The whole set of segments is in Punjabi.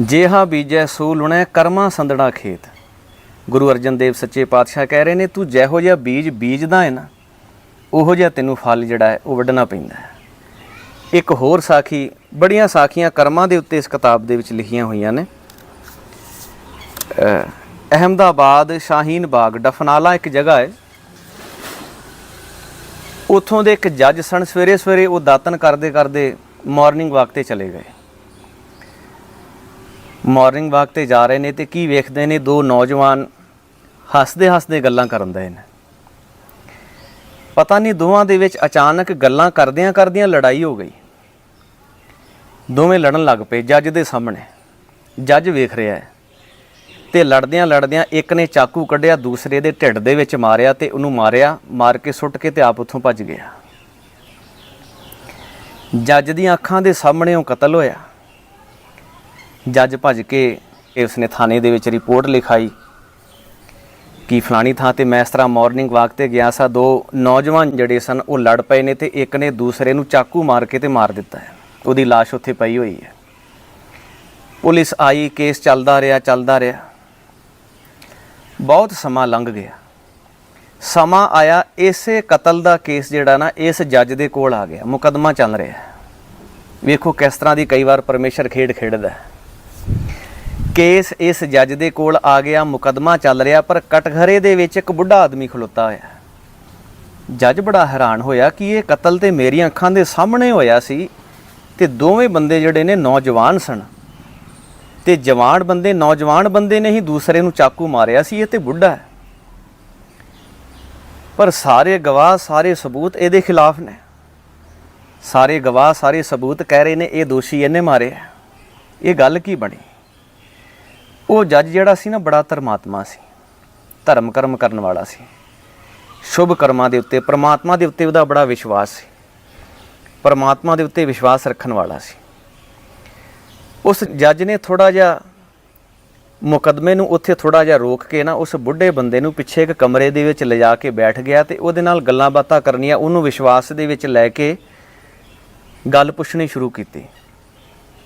ਜੇਹਾ ਬੀਜੈ ਸੂ ਲੁਣੈ ਕਰਮਾ ਸੰਦੜਾ ਖੇਤ। ਗੁਰੂ ਅਰਜਨ ਦੇਵ ਸੱਚੇ ਪਾਤਸ਼ਾਹ ਕਹਿ ਰਹੇ ਨੇ, ਤੂੰ ਜਿਹੋ ਜਿਹਾ ਬੀਜ ਬੀਜਦਾ ਹੈ ਨਾ, ਉਹੋ ਜਿਹਾ ਤੈਨੂੰ ਫਲ ਜਿਹੜਾ ਹੈ, ਉਹ ਵੱਢਣਾ ਪੈਂਦਾ ਹੈ। ਇੱਕ ਹੋਰ ਸਾਖੀ, ਬੜੀਆਂ ਸਾਖੀਆਂ ਕਰਮਾਂ ਦੇ ਉੱਤੇ ਇਸ ਕਿਤਾਬ ਦੇ ਵਿੱਚ ਲਿਖੀਆਂ ਹੋਈਆਂ ਨੇ। ਅਹ ਅਹਿਮਦਾਬਾਦ ਸ਼ਾਹੀਨ ਬਾਗ, ਡਫਨਾਲਾ ਇੱਕ ਜਗ੍ਹਾ ਹੈ ਉਥੋਂ ਦੇ ਇੱਕ ਜੱਜ ਸਨ ਸਵੇਰੇ ਸਵੇਰੇ ਉਹ ਦਾਤਨ ਕਰਦੇ ਕਰਦੇ ਮਾਰਨਿੰਗ ਵਾਕ ਤੇ ਚਲੇ ਗਏ। ਮਾਰਨਿੰਗ ਵਾਕ ਤੇ ਜਾ ਰਹੇ ਨੇ ਤੇ ਕੀ ਵੇਖਦੇ ਨੇ? ਦੋ ਨੌਜਵਾਨ ਹੱਸਦੇ ਹੱਸਦੇ ਗੱਲਾਂ ਕਰਨ ਦੇ ਨੇ। ਪਤਾ ਨਹੀਂ ਦੋਵਾਂ ਦੇ ਵਿੱਚ ਅਚਾਨਕ ਗੱਲਾਂ ਕਰਦਿਆਂ ਕਰਦਿਆਂ ਲੜਾਈ ਹੋ ਗਈ। ਦੋਵੇਂ ਲੜਨ ਲੱਗ ਪਏ, ਜੱਜ ਦੇ ਸਾਹਮਣੇ। ਜੱਜ ਵੇਖ ਰਿਹਾ ਹੈ ਤੇ ਲੜਦਿਆਂ ਲੜਦਿਆਂ ਇੱਕ ਨੇ ਚਾਕੂ ਕੱਢਿਆ, ਦੂਸਰੇ ਦੇ ਢਿੱਡ ਦੇ ਵਿੱਚ ਮਾਰਿਆ ਤੇ ਉਹਨੂੰ ਮਾਰਿਆ, ਮਾਰ ਕੇ ਸੁੱਟ ਕੇ ਤੇ ਆਪ ਉੱਥੋਂ ਭੱਜ ਗਿਆ। ਜੱਜ ਦੀਆਂ ਅੱਖਾਂ ਦੇ ਸਾਹਮਣੇ ਉਹ ਕਤਲ ਹੋਇਆ। ਜੱਜ ਭੱਜ ਕੇ ਉਸਨੇ ਥਾਣੇ ਦੇ ਵਿੱਚ ਰਿਪੋਰਟ ਲਿਖਾਈ ਕਿ ਫਲਾਣੀ ਥਾਂ ਤੇ ਮੈਂ ਇਸ ਤਰ੍ਹਾਂ ਮਾਰਨਿੰਗ ਵਾਕ ਤੇ ਗਿਆ ਸਾਂ, ਦੋ ਨੌਜਵਾਨ ਜਿਹੜੇ ਸਨ, ਉਹ ਲੜ ਪਏ ਨੇ ਤੇ ਇੱਕ ਨੇ ਦੂਸਰੇ ਨੂੰ ਚਾਕੂ ਮਾਰ ਕੇ ਤੇ ਮਾਰ ਦਿੱਤਾ ਹੈ। ਉਹਦੀ ਲਾਸ਼ ਉੱਥੇ ਪਈ ਹੋਈ ਹੈ। ਪੁਲਿਸ ਆਈ, ਕੇਸ ਚੱਲਦਾ ਰਿਹਾ ਚੱਲਦਾ ਰਿਹਾ। ਬਹੁਤ ਸਮਾਂ ਲੰਘ ਗਿਆ। ਸਮਾਂ ਆਇਆ, ਇਸੇ ਕਤਲ ਦਾ ਕੇਸ ਜਿਹੜਾ ਨਾ, ਇਸ ਜੱਜ ਦੇ ਕੋਲ ਆ ਗਿਆ। ਮੁਕਦਮਾ ਚੱਲ ਰਿਹਾ ਵੇਖੋ ਕਿਸ ਤਰ੍ਹਾਂ ਦੀ ਕਈ ਵਾਰ ਪਰਮੇਸ਼ਰ ਖੇਡ ਖੇਡਦਾ ਹੈ। ਕੇਸ ਇਸ ਜੱਜ ਦੇ ਕੋਲ ਆ ਗਿਆ, ਮੁਕਦਮਾ ਚੱਲ ਰਿਹਾ, ਪਰ ਕਟਘਰੇ ਦੇ ਵਿੱਚ ਇੱਕ ਬੁੱਢਾ ਆਦਮੀ ਖਲੋਤਾ ਹੋਇਆ ਜੱਜ ਬੜਾ ਹੈਰਾਨ ਹੋਇਆ ਕਿ ਇਹ ਕਤਲ ਤੇ ਮੇਰੀਆਂ ਅੱਖਾਂ ਦੇ ਸਾਹਮਣੇ ਹੋਇਆ ਸੀ ਤੇ ਦੋਵੇਂ ਬੰਦੇ ਜਿਹੜੇ ਨੇ ਨੌਜਵਾਨ ਸਨ। ਤੇ ਜਵਾਨ ਬੰਦੇ ਨੌਜਵਾਨ ਬੰਦੇ ਨੇ ਹੀ ਦੂਸਰੇ ਨੂੰ ਚਾਕੂ ਮਾਰਿਆ ਸੀ, ਇਹ ਤੇ ਬੁੱਢਾ ਹੈ। ਪਰ ਸਾਰੇ ਗਵਾਹ, ਸਾਰੇ ਸਬੂਤ ਇਹਦੇ ਖਿਲਾਫ ਨੇ। ਸਾਰੇ ਗਵਾਹ, ਸਾਰੇ ਸਬੂਤ ਕਹਿ ਰਹੇ ਨੇ, ਇਹ ਦੋਸ਼ੀ ਇਹਨੇ ਮਾਰਿਆ ਇਹ ਗੱਲ ਕੀ ਬਣੀ? ਉਹ ਜੱਜ ਜਿਹੜਾ ਸੀ ਨਾ ਬੜਾ ਧਰਮਾਤਮਾ ਸੀ, ਧਰਮ ਕਰਮ ਕਰਨ ਵਾਲਾ ਸੀ। ਸ਼ੁਭ ਕਰਮਾਂ ਦੇ ਉੱਤੇ, ਪ੍ਰਮਾਤਮਾ ਦੇ ਉੱਤੇ ਉਹਦਾ ਬੜਾ ਵਿਸ਼ਵਾਸ ਸੀ। ਪ੍ਰਮਾਤਮਾ ਦੇ ਉੱਤੇ ਵਿਸ਼ਵਾਸ ਰੱਖਣ ਵਾਲਾ ਸੀ। ਉਸ ਜੱਜ ਨੇ ਥੋੜਾ ਜਿਹਾ ਮੁਕਦਮੇ ਨੂੰ ਉੱਥੇ ਥੋੜਾ ਜਿਹਾ ਰੋਕ ਕੇ ਨਾ ਉਸ ਬੁੱਢੇ ਬੰਦੇ ਨੂੰ ਪਿੱਛੇ ਇੱਕ ਕਮਰੇ ਦੇ ਵਿੱਚ ਲਿਜਾ ਕੇ ਬੈਠ ਗਿਆ ਤੇ ਉਹਦੇ ਨਾਲ ਗੱਲਾਂ ਬਾਤਾਂ ਕਰਨੀਆਂ, ਉਹਨੂੰ ਵਿਸ਼ਵਾਸ ਦੇ ਵਿੱਚ ਲੈ ਕੇ ਗੱਲ ਪੁੱਛਣੀ ਸ਼ੁਰੂ ਕੀਤੀ।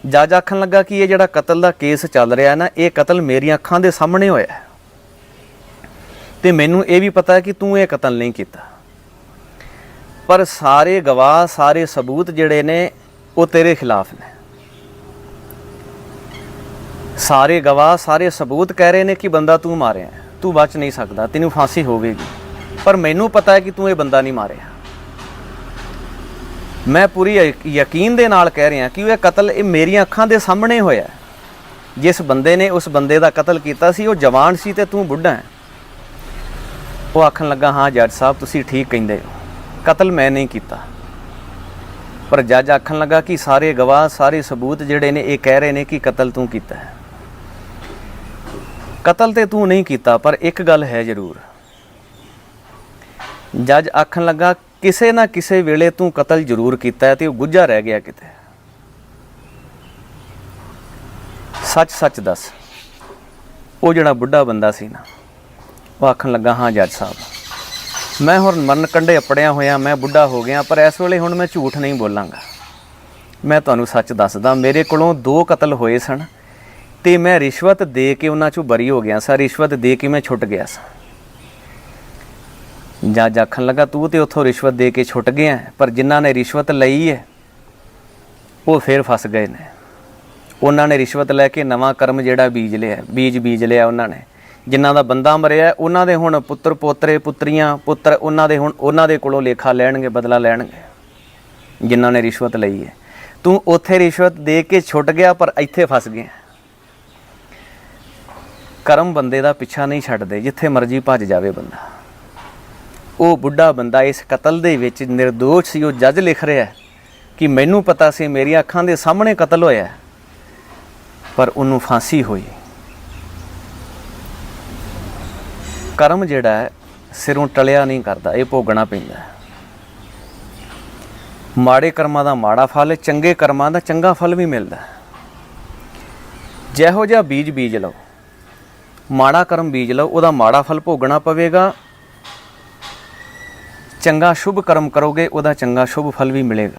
ਜੱਜ ਆਖਣ ਲੱਗਾ ਕਿ ਇਹ ਜਿਹੜਾ ਕਤਲ ਦਾ ਕੇਸ ਚੱਲ ਰਿਹਾ ਨਾ, ਇਹ ਕਤਲ ਮੇਰੀਆਂ ਅੱਖਾਂ ਦੇ ਸਾਹਮਣੇ ਹੋਇਆ ਹੈ। ਤੇ ਮੈਨੂੰ ਇਹ ਵੀ ਪਤਾ ਕਿ ਤੂੰ ਇਹ ਕਤਲ ਨਹੀਂ ਕੀਤਾ। ਪਰ ਸਾਰੇ ਗਵਾਹ, ਸਾਰੇ ਸਬੂਤ ਜਿਹੜੇ ਨੇ, ਉਹ ਤੇਰੇ ਖਿਲਾਫ ਨੇ। ਸਾਰੇ ਗਵਾਹ, ਸਾਰੇ ਸਬੂਤ ਕਹਿ ਰਹੇ ਨੇ ਕਿ ਬੰਦਾ ਤੂੰ ਮਾਰਿਆ ਤੂੰ ਬਚ ਨਹੀਂ ਸਕਦਾ, ਤੈਨੂੰ ਫਾਂਸੀ ਹੋਵੇਗੀ। ਪਰ ਮੈਨੂੰ ਪਤਾ ਹੈ ਕਿ ਤੂੰ ਇਹ ਬੰਦਾ ਨਹੀਂ ਮਾਰਿਆ। ਮੈਂ ਪੂਰੀ ਯਕੀਨ ਦੇ ਨਾਲ ਕਹਿ ਰਿਹਾ ਕਿ ਇਹ ਕਤਲ ਇਹ ਮੇਰੀਆਂ ਅੱਖਾਂ ਦੇ ਸਾਹਮਣੇ ਹੋਇਆ ਜਿਸ ਬੰਦੇ ਨੇ ਉਸ ਬੰਦੇ ਦਾ ਕਤਲ ਕੀਤਾ ਸੀ, ਉਹ ਜਵਾਨ ਸੀ ਤੇ ਤੂੰ ਬੁੱਢਾ ਹੈ। ਉਹ ਆਖਣ ਲੱਗਾ, ਹਾਂ ਜੱਜ ਸਾਹਿਬ, ਤੁਸੀਂ ਠੀਕ ਕਹਿੰਦੇ ਹੋ। ਕਤਲ ਮੈਂ ਨਹੀਂ ਕੀਤਾ। ਪਰ ਜੱਜ ਆਖਣ ਲੱਗਾ ਕਿ ਸਾਰੇ ਗਵਾਹ, ਸਾਰੇ ਸਬੂਤ ਜਿਹੜੇ ਨੇ, ਇਹ ਕਹਿ ਰਹੇ ਨੇ ਕਿ ਕਤਲ ਤੂੰ ਕੀਤਾ ਹੈ। ਕਤਲ ਤੇ ਤੂੰ ਨਹੀਂ ਕੀਤਾ, ਪਰ ਇੱਕ ਗੱਲ ਹੈ ਜ਼ਰੂਰ। ਜੱਜ ਆਖਣ ਲੱਗਾ ਕਿਸੇ ਨਾ ਕਿਸੇ ਵੇਲੇ ਤੂੰ ਕਤਲ ਜ਼ਰੂਰ ਕੀਤਾ ਹੈ ਤੇ ਉਹ ਗੁੱਝਾ ਰਹਿ ਗਿਆ ਕਿਤੇ? ਸੱਚ ਸੱਚ ਦੱਸ। ਉਹ ਜਿਹੜਾ ਬੁੱਢਾ ਬੰਦਾ ਸੀ ਨਾ, ਉਹ ਆਖਣ ਲੱਗਾ, ਹਾਂ, ਜੱਜ ਸਾਹਿਬ। ਮੈਂ ਹੁਣ ਮਰਨ ਕੰਡੇ ਅਪੜਿਆ ਹੋਇਆ, ਮੈਂ ਬੁੱਢਾ ਹੋ ਗਿਆ, ਪਰ ਇਸ ਵੇਲੇ ਹੁਣ ਮੈਂ ਝੂਠ ਨਹੀਂ ਬੋਲਾਂਗਾ। ਮੈਂ ਤੁਹਾਨੂੰ ਸੱਚ ਦੱਸਦਾ, ਮੇਰੇ ਕੋਲੋਂ ਦੋ ਕਤਲ ਹੋਏ ਸਨ ਤੇ ਮੈਂ ਰਿਸ਼ਵਤ ਦੇ ਕੇ ਉਹਨਾਂ ਚੋਂ ਬਰੀ ਹੋ ਗਿਆ ਸਾਂ, ਰਿਸ਼ਵਤ ਦੇ ਕੇ ਮੈਂ ਛੁੱਟ ਗਿਆ ਸਾਂ। ਜਾਂ ਜਾਖਣ ਲੱਗਾ, ਤੂੰ ਤੇ ਉੱਥੋਂ ਰਿਸ਼ਵਤ ਦੇ ਕੇ ਛੁੱਟ ਗਿਆ ਪਰ ਜਿਨ੍ਹਾਂ ਨੇ ਰਿਸ਼ਵਤ ਲਈ ਹੈ, ਉਹ ਫੇਰ ਫਸ ਗਏ ਨੇ। ਉਹਨਾਂ ਨੇ ਰਿਸ਼ਵਤ ਲੈ ਕੇ ਨਵਾਂ ਕਰਮ ਜਿਹੜਾ ਬੀਜ ਲਿਆ, ਬੀਜ ਬੀਜ ਲਿਆ ਉਹਨਾਂ ਨੇ। ਜਿਨ੍ਹਾਂ ਦਾ ਬੰਦਾ ਮਰਿਆ ਉਹਨਾਂ ਦੇ ਹੁਣ ਪੁੱਤਰ ਪੋਤਰੇ, ਪੁੱਤਰੀਆਂ, ਪੁੱਤਰ ਉਹਨਾਂ ਦੇ ਹੁਣ ਉਹਨਾਂ ਦੇ ਕੋਲੋਂ ਲੇਖਾ ਲੈਣਗੇ, ਬਦਲਾ ਲੈਣਗੇ, ਜਿਨ੍ਹਾਂ ਨੇ ਰਿਸ਼ਵਤ ਲਈ ਹੈ। ਤੂੰ ਉੱਥੇ ਰਿਸ਼ਵਤ ਦੇ ਕੇ ਛੁੱਟ ਗਿਆ, ਪਰ ਇੱਥੇ ਫਸ ਗਿਆ ਕਰਮ ਬੰਦੇ ਦਾ ਪਿੱਛਾ ਨਹੀਂ ਛੱਡਦੇ, ਜਿੱਥੇ ਮਰਜ਼ੀ ਭੱਜ ਜਾਵੇ ਬੰਦਾ। ਉਹ ਬੁੱਢਾ ਬੰਦਾ ਇਸ ਕਤਲ ਦੇ ਵਿੱਚ નિર્ਦੋਸ਼ ਸੀ, ਉਹ ਜੱਜ ਲਿਖ ਰਿਹਾ ਕਿ ਮੈਨੂੰ ਪਤਾ ਸੀ ਮੇਰੀਆਂ ਅੱਖਾਂ ਦੇ ਸਾਹਮਣੇ ਕਤਲ ਹੋਇਆ ਪਰ ਉਹਨੂੰ ਫਾਂਸੀ ਹੋਈ। ਕਰਮ ਜਿਹੜਾ ਹੈ, ਸਿਰੋਂ ਟਲਿਆ ਨਹੀਂ ਕਰਦਾ, ਇਹ ਭੋਗਣਾ ਪੈਂਦਾ ਮਾੜੇ ਕਰਮਾਂ ਦਾ ਮਾੜਾ ਫਲ, ਚੰਗੇ ਕਰਮਾਂ ਦਾ ਚੰਗਾ ਫਲ ਵੀ ਮਿਲਦਾ ਜਿਹੋ ਜਿਹਾ ਬੀਜ ਬੀਜ ਲਓ, ਮਾੜਾ ਕਰਮ ਬੀਜ ਲਓ, ਉਹਦਾ ਮਾੜਾ ਫਲ ਭੋਗਣਾ ਪਵੇਗਾ ਚੰਗਾ ਸ਼ੁਭ ਕਰਮ ਕਰੋਗੇ ਉਹਦਾ ਚੰਗਾ ਸ਼ੁਭ ਫਲ ਵੀ ਮਿਲੇਗਾ।